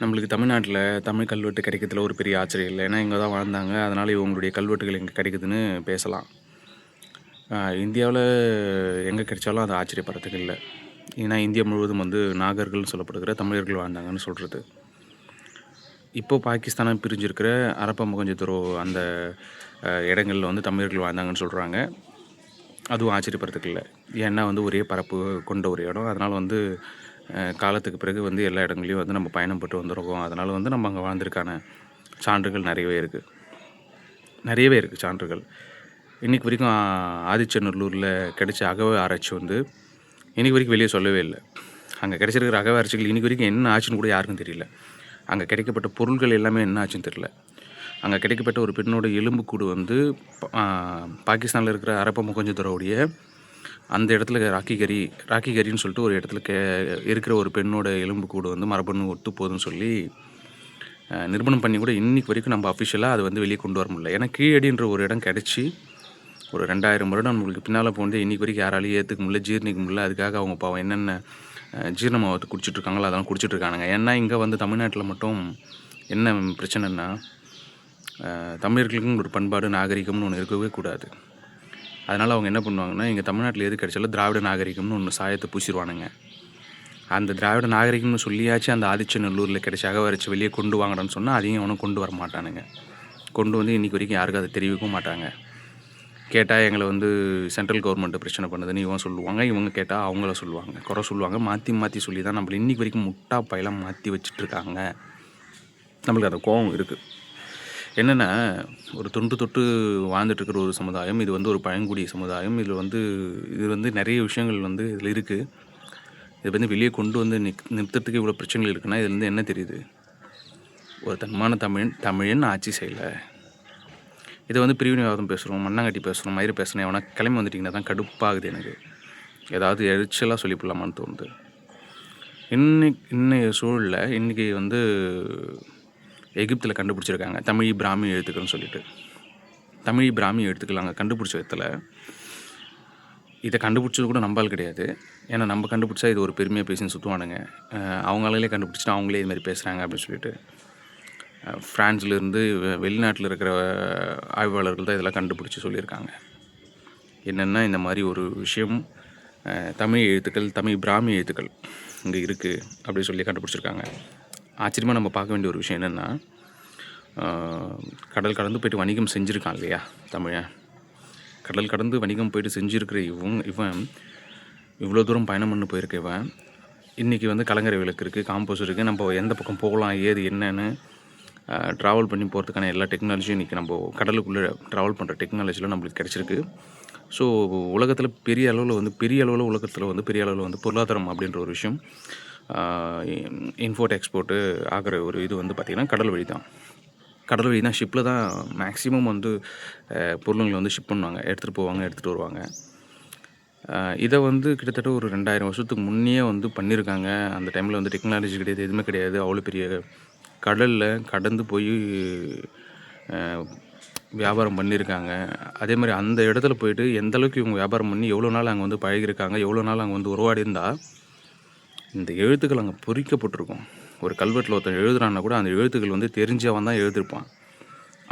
நம்மளுக்கு தமிழ்நாட்டில் தமிழ் கல்வெட்டு கிடைக்கிறதுல ஒரு பெரிய ஆச்சரியம் இல்லை. ஏன்னா இங்கே தான் வாழ்ந்தாங்க. அதனால் இவங்களுடைய கல்வெட்டுகள் எங்கே கிடைக்குதுன்னு பேசலாம். இந்தியாவில் எங்கே கிடைச்சாலும் அது ஆச்சரியப்படுறதுக்கு இல்லை. ஏன்னா இந்தியா முழுவதும் வந்து நாகர்கள்னு சொல்லப்படுகிற தமிழர்கள் வாழ்ந்தாங்கன்னு சொல்கிறது இப்போ பாகிஸ்தானை பிரிஞ்சிருக்கிற அரப்ப முகஞ்சதுரோ அந்த இடங்களில் வந்து தமிழர்கள் வாழ்ந்தாங்கன்னு சொல்கிறாங்க அதுவும் ஆச்சரியப்படுறதுக்கு இல்லை. ஏன்னா வந்து ஒரே பரப்பு கொண்ட ஒரு இடம். அதனால் வந்து காலத்துக்கு பிறகு வந்து எல்லா இடங்களையும் வந்து நம்ம பயணம் பட்டு வந்திருக்கோம். அதனால் வந்து நம்ம அங்கே வாழ்ந்திருக்கான சான்றுகள் நிறையவே இருக்குது நிறையவே இருக்குது சான்றுகள். இன்றைக்கு வரைக்கும் ஆதிச்சநல்லூரில் கிடைச்ச அகவ ஆராய்ச்சி வந்து இன்றைக்கி வரைக்கும் வெளியே சொல்லவே இல்லை. அங்கே கிடைச்சிருக்கிற அகவ ஆராய்ச்சிகள் இன்றைக்கி வரைக்கும் என்ன ஆச்சுன்னு கூட யாருக்கும் தெரியல. அங்கே கிடைக்கப்பட்ட பொருள்கள் எல்லாமே என்ன ஆச்சுன்னு தெரியல. அங்கே கிடைக்கப்பட்ட ஒரு பெண்ணோட எலும்புக்கூடு வந்து பாகிஸ்தானில் இருக்கிற அரப்ப முகஞ்சதுரோடைய அந்த இடத்துல ராக்கி கறி ராக்கி கறின்னு சொல்லிட்டு ஒரு இடத்துல கே இருக்கிற ஒரு பெண்ணோட எலும்பு கூடு வந்து மரபணு ஒத்து போகுதுன்னு சொல்லி நிர்பணம் பண்ணி கூட இன்னைக்கு வரைக்கும் நம்ம அஃபிஷியலாக அதை வந்து வெளியே கொண்டு வர முடியல. ஏன்னா கீழடின்ற ஒரு இடம் கிடச்சி ஒரு ரெண்டாயிரம் வருடம் நம்மளுக்கு பின்னால் போனது இன்றைக்கி வரைக்கும் யாராலையும் ஏற்றுக்க முடியல ஜீர்ணிக்க முடியல. அதுக்காக அவங்க பாவம் என்னென்ன ஜீரண மாவத்தை குடிச்சிட்ருக்காங்களோ அதெல்லாம் குடிச்சிட்ருக்கானுங்க ஏன்னா இங்கே வந்து தமிழ்நாட்டில் மட்டும் என்ன பிரச்சனைன்னா தமிழர்களுக்கும் ஒரு பண்பாடு நாகரிகம்னு ஒன்று இருக்கவே கூடாது. அதனால் அவங்க என்ன பண்ணுவாங்கன்னா எங்கள் தமிழ்நாட்டில் எது கிடைச்சாலும் திராவிட நாகரிகம்னு ஒன்று சாயத்தை பூசிடுவானுங்க அந்த திராவிட நாகரிகம்னு சொல்லியாச்சு அந்த ஆதிச்சநல்லூரில் கிடைச்ச அகவரிச்சு வெளியே கொண்டு வாங்கடான்னு சொன்னால் அதையும் அவனும் கொண்டு வர மாட்டானுங்க. கொண்டு வந்து இன்றைக்கி வரைக்கும் யாருக்கும் அதை தெரிவிக்கவும் மாட்டாங்க. கேட்டால் எங்களை வந்து சென்ட்ரல் கவர்மெண்ட்டு பிரச்சனை பண்ணுதுன்னு இவன் சொல்லுவாங்க இவங்க கேட்டால் அவங்கள சொல்லுவாங்க குறை சொல்லுவாங்க. மாற்றி மாற்றி சொல்லி தான் நம்மள இன்றைக்கி வரைக்கும் முட்டா பையெல்லாம் மாற்றி வச்சுட்ருக்காங்க நம்மளுக்கு அந்த கோபம் இருக்குது என்னென்னா ஒரு தொன்று தொட்டு வாழ்ந்துட்டுருக்கிற ஒரு சமுதாயம் இது வந்து ஒரு பழங்குடி சமுதாயம் இதில் வந்து இது வந்து நிறைய விஷயங்கள் வந்து இதில் இருக்குது இதை வந்து வெளியே கொண்டு வந்து நிக் நிறுத்தத்துக்கு இவ்வளோ பிரச்சனைகள் இருக்குன்னா இதுலேருந்து என்ன தெரியுது? ஒரு தன்மான தமிழ் தமிழன் ஆட்சி செய்யலை. இதை வந்து பிரிவினைவாதம் பேசுகிறோம் மண்ணாங்கட்டி பேசுகிறோம் மயிறு பேசுகிறோம் எவனா கிளம்பி வந்துட்டிங்கன்னா தான் கடுப்பாகுது எனக்கு. ஏதாவது எரிச்சலாக சொல்லிவிடலாமான்னு தோணுது. இன்னைக்கு இன்றைய சூழலில் இன்றைக்கி வந்து எகிப்தில் கண்டுபிடிச்சிருக்காங்க. தமிழ் பிராமி எழுத்துக்கள்னு சொல்லிட்டு. தமிழ் பிராமி எழுத்துக்கள் அங்கே கண்டுபிடிச்ச விதத்தில் இதை கண்டுபிடிச்சது கூட நம்பால் கிடையாது. ஏன்னா நம்ம கண்டுபிடிச்சா இது ஒரு பெருமையாக பேசின்னு சுற்றுவானுங்க அவங்களாலே கண்டுபிடிச்சிட்டு அவங்களே இது மாதிரி பேசுகிறாங்க அப்படின்னு சொல்லிட்டு அஹ் வெ- வெளிநாட்டில் இருக்கிற ஆய்வாளர்கள் தான் இதெல்லாம் கண்டுபிடிச்சி சொல்லியிருக்காங்க. என்னென்னா இந்த மாதிரி ஒரு விஷயம் தமிழ் எழுத்துக்கள் தமிழ் பிராமி எழுத்துக்கள் இங்கே இருக்குது அப்படி சொல்லி கண்டுபிடிச்சிருக்காங்க. ஆச்சரியமாக நம்ம பார்க்க வேண்டிய ஒரு விஷயம் என்னென்னா கடல் கடந்து போயிட்டு வணிகம் செஞ்சுருக்கான் இல்லையா தமிழன். கடல் கடந்து வணிகம் போயிட்டு செஞ்சுருக்கிற இவன் இவன் இவ்வளோ தூரம் பயணம் பண்ணி போயிருக்க இவன். இன்றைக்கி வந்து கலங்கரை விளக்கு இருக்குது காம்போஸ் இருக்குது நம்ம எந்த பக்கம் போகலாம் ஏது என்னன்னு ட்ராவல் பண்ணி போகிறதுக்கான எல்லா டெக்னாலஜியும் இன்றைக்கி நம்ம கடலுக்குள்ளே ட்ராவல் பண்ணுற டெக்னாலஜிலாம் நம்மளுக்கு கிடச்சிருக்கு. ஸோ உலகத்தில் பெரிய அளவில் வந்து பெரிய அளவில் உலகத்தில் வந்து பெரிய அளவில் வந்து பொருளாதாரம் அப்படின்ற ஒரு விஷயம். இன்போர்ட் எக்ஸ்போர்ட்டு ஆகிற ஒரு இது வந்து பார்த்திங்கன்னா கடல் வழி தான். கடல் வழி தான் ஷிப்பில் தான் மேக்ஸிமம் வந்து பொருளுங்களை வந்து ஷிப் பண்ணுவாங்க. எடுத்துகிட்டு போவாங்க எடுத்துகிட்டு வருவாங்க. இதை வந்து கிட்டத்தட்ட ஒரு ரெண்டாயிரம் வருஷத்துக்கு முன்னே வந்து பண்ணியிருக்காங்க அந்த டைமில் வந்து டெக்னாலஜி கிடையாது எதுவுமே கிடையாது. அவ்வளோ பெரிய கடலில் கடந்து போய் வியாபாரம் பண்ணியிருக்காங்க அதே மாதிரி அந்த இடத்துல போயிட்டு எந்த அளவுக்கு இவங்க வியாபாரம் பண்ணி எவ்வளோ நாள் அங்கே வந்து பழகியிருக்காங்க எவ்வளோ நாள் அங்கே வந்து உருவாடி இருந்தால் இந்த எழுத்துக்கள் அங்கே பொறிக்கப்பட்டிருக்கும். ஒரு கல்வெட்டில் ஒருத்தன் எழுதுறான்னா கூட அந்த எழுத்துக்கள் வந்து தெரிஞ்சவன் தான் எழுதியிருப்பான்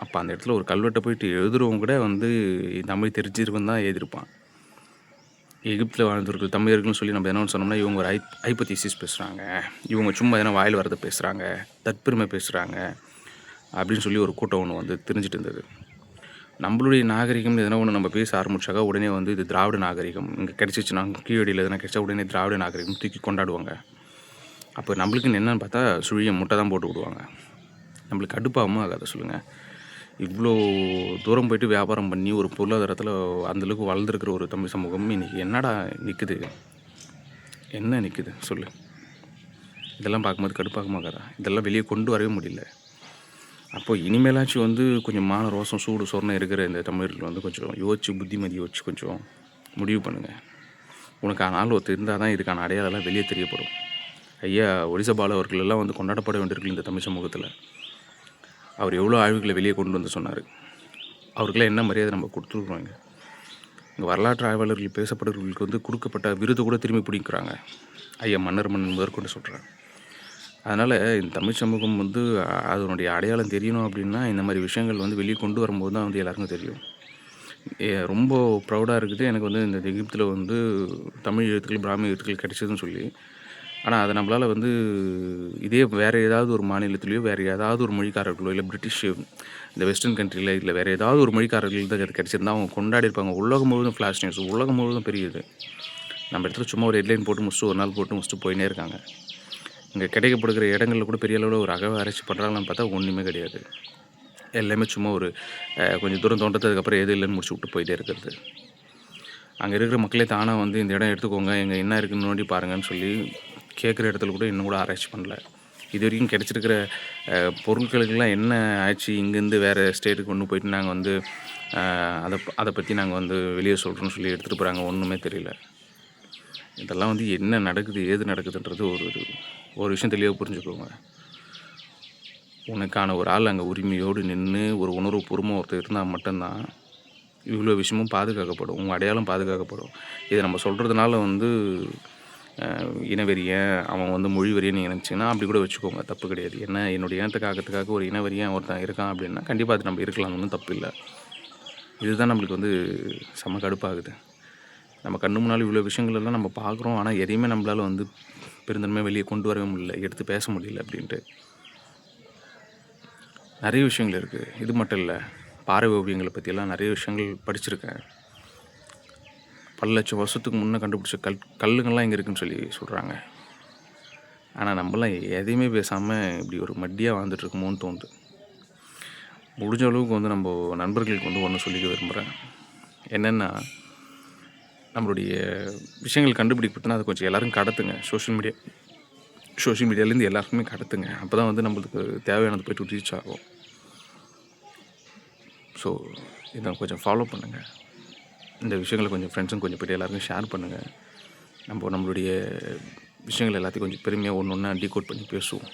அப்போ அந்த இடத்துல ஒரு கல்வெட்டை போயிட்டு எழுதுறவங்க கூட வந்து தமிழ் தெரிஞ்சிருவன் தான் எழுதியிருப்பான் எகிப்தில் வாழ்ந்தவர்கள் தமிழர்கள்னு சொல்லி நம்ம என்ன சொன்னோம்னா இவங்க ஒரு ஐ ஐப்பத்திசிஸ் பேசுகிறாங்க இவங்க சும்மா எதனா வாயில் வரதை பேசுகிறாங்க தற்பெருமை பேசுகிறாங்க அப்படின்னு சொல்லி ஒரு கூட்டம் ஒன்று வந்து தெரிஞ்சிட்டு இருந்தது. நம்மளுடைய நாகரிகம் எதனா ஒன்று நம்ம பேச ஆரம்பிச்சாக்கா உடனே வந்து இது திராவிட நாகரிகம். இங்கே கிடச்சிச்சுன்னா கீழடியில் எதனா கிடைச்சா உடனே திராவிட நாகரிகம் தூக்கி கொண்டாடுவாங்க. அப்போ நம்மளுக்கு என்னன்னு பார்த்தா சுழிய முட்டை தான் போட்டு விடுவாங்க. நம்மளுக்கு கடுப்பாகவும் ஆகாத சொல்லுங்கள் இவ்வளோ தூரம் போயிட்டு வியாபாரம் பண்ணி ஒரு பொருளாதாரத்தில் அந்தளவுக்கு வளர்ந்துருக்கிற ஒரு தமிழ் சமூகம் இன்னைக்கு என்னடா நிற்குது என்ன நிற்குது சொல்லு. இதெல்லாம் பார்க்கும்போது கடுப்பாகமாகாதா இதெல்லாம் வெளியே கொண்டு வரவே முடியல. அப்போ இனிமேலாச்சும் வந்து கொஞ்சம் மான ரோசம் சூடு சொர்ணம் இருக்கிற இந்த தமிழர்கள் வந்து கொஞ்சம் யோசிச்சு புத்திமதி யோசிச்சு கொஞ்சம் முடிவு பண்ணுங்கள் உனக்கான ஆள் ஒருத்தர் இருந்தால் தான் இதுக்கான அடையாளெல்லாம் வெளியே தெரியப்படும். ஐயா ஒடிசா அவர்களெல்லாம் வந்து கொண்டாடப்பட வேண்டியிருக்கு இந்த தமிழ் சமூகத்தில். அவர் எவ்வளோ ஆய்வுகளை வெளியே கொண்டு வந்து சொன்னார். அவருக்கெல்லாம் என்ன மரியாதை நம்ம கொடுத்துருக்குறோங்க இங்கே? வரலாற்று ஆய்வாளர்கள் பேசப்படுறவர்களுக்கு வந்து கொடுக்கப்பட்ட விருது கூட திரும்பி பிடிக்கிறாங்க. ஐயா மன்னர் மன்னன் முதற்கொண்டு சொல்கிறேன் அதனால் இந்த தமிழ் சமூகம் வந்து அதனுடைய அடையாளம் தெரியணும் அப்படின்னா இந்த மாதிரி விஷயங்கள் வந்து வெளியே கொண்டு வரும்போது தான் வந்து எல்லாருக்கும் தெரியும். ஏ, ரொம்ப ப்ரௌடாக இருக்குது. எனக்கு வந்து இந்த எகிப்தில் வந்து தமிழ் எழுத்துக்கள் பிராமி எழுத்துக்கள் கிடைச்சதுன்னு சொல்லி. ஆனால் அதை நம்மளால் வந்து இதே வேறு ஏதாவது ஒரு மாநிலத்திலையோ வேறு ஏதாவது ஒரு மொழிக்காரர்களோ இல்லை பிரிட்டிஷ் இந்த வெஸ்டர்ன் கண்ட்ரியில் இல்லை வேறு ஏதாவது ஒரு மொழிக்காரர்கள் தான் கிடச்சிருந்தா அவங்க கொண்டாடி இருப்பாங்க. உலகம் முழுவதும் ஃப்ளாஷ் நியூஸ் உலகம் முழுவதும் பெரியது. நம்ம இடத்துல சும்மா ஒரு ஹெட்லைன் போட்டு முடிச்சுட்டு ஒரு நாள் போட்டு முடிச்சுட்டு போயினே இருக்காங்க. இங்கே கிடைக்கப்படுகிற இடங்களில் கூட பெரிய அளவில் ஒரு அகவ ஆராய்ச்சி பண்ணுறாங்கன்னு பார்த்தா ஒன்றுமே கிடையாது. எல்லாமே சும்மா ஒரு கொஞ்சம் தூரம் தோண்டதுக்கப்புறம் எது இல்லைன்னு முடிச்சு விட்டு போயிட்டே இருக்கிறது. அங்கே இருக்கிற மக்களே தானாக வந்து இந்த இடம் எடுத்துக்கோங்க எங்கள் என்ன இருக்குன்னு நோண்டி பாருங்கன்னு சொல்லி கேட்குற இடத்துல கூட இன்னும் கூட ஆராய்ச்சி பண்ணல. இது வரைக்கும் கிடச்சிருக்கிற பொருட்களுக்கெல்லாம் என்ன ஆச்சு இங்கேருந்து வேறு ஸ்டேட்டுக்கு கொண்டு போயிட்டு நாங்கள் வந்து அதை அதை பற்றி நாங்கள் வந்து வெளியே சொல்கிறோன்னு சொல்லி எடுத்துகிட்டு போகிறாங்க ஒன்றுமே தெரியல. இதெல்லாம் வந்து என்ன நடக்குது ஏது நடக்குதுன்றது ஒரு ஒரு ஒரு விஷயம் தெளிவாக புரிஞ்சுக்கோங்க. உனக்கான ஒரு ஆள் அங்கே உரிமையோடு நின்று ஒரு உணர்வு பொறுமை ஒருத்தர் இருந்தால் மட்டும்தான் இவ்வளோ விஷயமும் பாதுகாக்கப்படும். உங்கள் அடையாளம் பாதுகாக்கப்படும். இதை நம்ம சொல்கிறதுனால வந்து இனவெறியன் அவன் வந்து மொழி வெறியன் நீங்கள் நினச்சிங்கன்னா அப்படி கூட வச்சுக்கோங்க. தப்பு கிடையாது. என்ன என்னுடைய இனத்துக்காகத்துக்காக ஒரு இனவெறியன் ஒருத்தன் இருக்கான் அப்படின்னா கண்டிப்பாக அது நம்ம இருக்கலாம். ஒன்றும் தப்பு இல்லை இதுதான் நம்மளுக்கு வந்து செம கடுப்பாகுது. நம்ம கண்ணு முன்னால் இவ்வளோ விஷயங்கள் எல்லாம் நம்ம பார்க்குறோம். ஆனால் எதையுமே நம்மளால் வந்து பெருந்தன்மையாக வெளியே கொண்டு வரவே முடியல. எடுத்து பேச முடியல அப்படின்ட்டு. நிறைய விஷயங்கள் இருக்குது இது மட்டும் இல்லை பாறை ஓவியங்களை பற்றியெல்லாம் நிறைய விஷயங்கள் படிச்சிருக்கேன். பல லட்சம் வருஷத்துக்கு முன்னே கண்டுபிடிச்ச கல் கல்லுங்கள்லாம் இங்கே இருக்குன்னு சொல்லி சொல்கிறாங்க ஆனால் நம்மளாம் எதையுமே பேசாமல் இப்படி ஒரு மட்டியாக வாழ்ந்துட்டுருக்குமோன்னு தோணுது. முடிஞ்ச அளவுக்கு வந்து நம்ம நண்பர்களுக்கு வந்து ஒன்று சொல்லிக்க விரும்புகிறேன் என்னென்னா நம்மளுடைய விஷயங்கள் கண்டுபிடிப்பதுனா அது கொஞ்சம் எல்லோரும் கடத்துங்க. சோஷியல் மீடியா சோஷியல் மீடியாலேருந்து எல்லாருக்குமே கடத்துங்க. அப்போ தான் வந்து நம்மளுக்கு தேவையானது போய்ட்டு ரீச் ஆகும். ஸோ இதை கொஞ்சம் ஃபாலோ பண்ணுங்கள் இந்த விஷயங்களை கொஞ்சம் ஃப்ரெண்ட்ஸும் கொஞ்சம் போய்ட்டு எல்லாருக்கும் ஷேர் பண்ணுங்கள் நம்ம நம்மளுடைய விஷயங்கள் எல்லாத்தையும் கொஞ்சம் பெருமையாக ஒன்று ஒன்றா டீகோட் பண்ணி பேசுவோம்.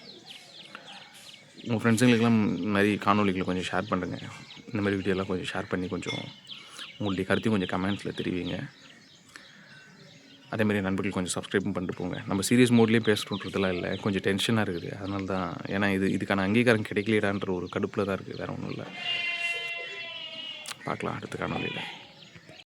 உங்கள் ஃப்ரெண்ட்ஸுங்களுக்கெல்லாம் இந்த மாதிரி காணொலிகளை கொஞ்சம் ஷேர் பண்ணுங்கள் இந்த மாதிரி வீடியோலாம் கொஞ்சம் ஷேர் பண்ணி கொஞ்சம் உங்களுடைய கருத்தையும் கொஞ்சம் கமெண்ட்ஸில் தெரிவிங்க. அதே மாதிரி நண்பர்கள் கொஞ்சம் சப்ஸ்கிரைபும் பண்ணிட்டு போங்க. நம்ம சீரியஸ் மோட்லேயே பேசுகிறோன்றதுலாம் இல்லை. கொஞ்சம் டென்ஷனாக இருக்குது. அதனால தான் ஏன்னா இது இதுக்கான அங்கீகாரம் கிடைக்கலையடான்ற ஒரு கடுப்பில் தான் இருக்குது வேறு ஒன்றும் இல்லை. பார்க்கலாம் அடுத்த காணொலியில்